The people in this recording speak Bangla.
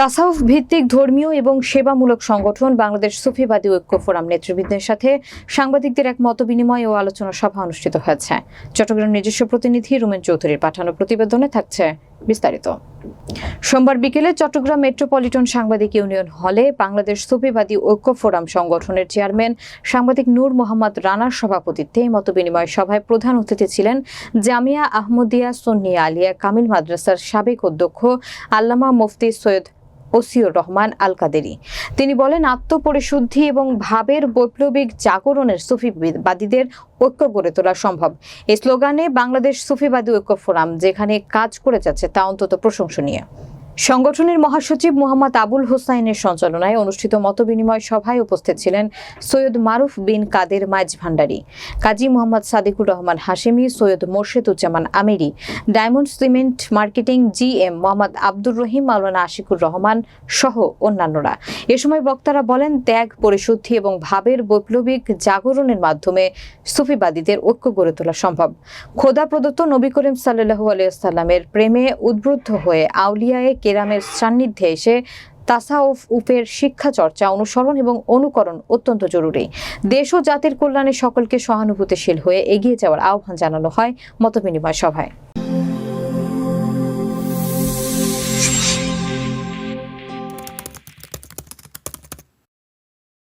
তাসাউফ ভিত্তিক ধর্মীয় এবং সেবামূলক সংগঠন বাংলাদেশ সুফিবাদী ঐক্য ফোরাম নেতৃবৃন্দের সাথে সাংবাদিকদের এক মতবিনিময় ও আলোচনা সভা অনুষ্ঠিত হয়েছে। চট্টগ্রাম নিজস্ব প্রতিনিধি রুমেন চৌধুরীর পাঠানো প্রতিবেদনে থাকছে বিস্তারিত। সোমবার বিকেলে চট্টগ্রাম মেট্রোপলিটন সাংবাদিক ইউনিয়ন হলে বাংলাদেশ সুফিবাদী ঐক্য ফোরাম সংগঠনের চেয়ারম্যান সাংবাদিক নূর মোহাম্মদ রানার সভাপতিত্বে এই মতবিনিময় সভায় প্রধান অতিথি ছিলেন জামিয়া আহমদিয়া সুন্নিয়া আলিয়া কামিল মাদ্রাসার সাবেক অধ্যক্ষ আল্লামা মুফতি সৈয়দ ওসিউর রহমান আল কাদেরি তিনি বলেন, আত্মপরিশুদ্ধি এবং ভাবের বৈপ্লবিক জাগরণের সুফিবাদীদের ঐক্য গড়ে তোলা সম্ভব। এই স্লোগানে বাংলাদেশ সুফিবাদী ঐক্য ফোরাম যেখানে কাজ করে যাচ্ছে তা অন্তত প্রশংসনীয়। সংগঠনের মহাসচিব মোহাম্মদ আবুল হোসাইনের সঞ্চালনায় অনুষ্ঠিত মতবিনিময় সভায় উপস্থিত ছিলেন Syed Maruf bin Kader Maizbhandari, Kazi Mohammad Sadiqur Rahman Hashemi, Syed Morsheduzzaman Amiri, Diamond Cement marketing GM Mohammad Abdur Rahim, Maulana Ashiqur Rahman সহ অন্যান্যরা। এ সময় বক্তারা বলেন, ত্যাগ, পরিশুদ্ধি এবং ভাবের বৈপ্লবিক জাগরণের মাধ্যমে সুফিবাদীদের ঐক্য গড়ে তোলা সম্ভব। খোদা প্রদত্ত নবী করিম সাল্লাহু আলিয়াল্লামের প্রেমে উদ্বুদ্ধ হয়ে আউলিয়ায়ে কেরামের সান্নিধ্যে এসে তাসাউফ উপের শিক্ষা চর্চা, অনুসরণ এবং অনুকরণ অত্যন্ত জরুরি। দেশ ও জাতির কল্যাণে সকলকে সহানুভূতিশীল হয়ে এগিয়ে যাওয়ার আহ্বান জানানো হয় মতবিনিময় সভায়।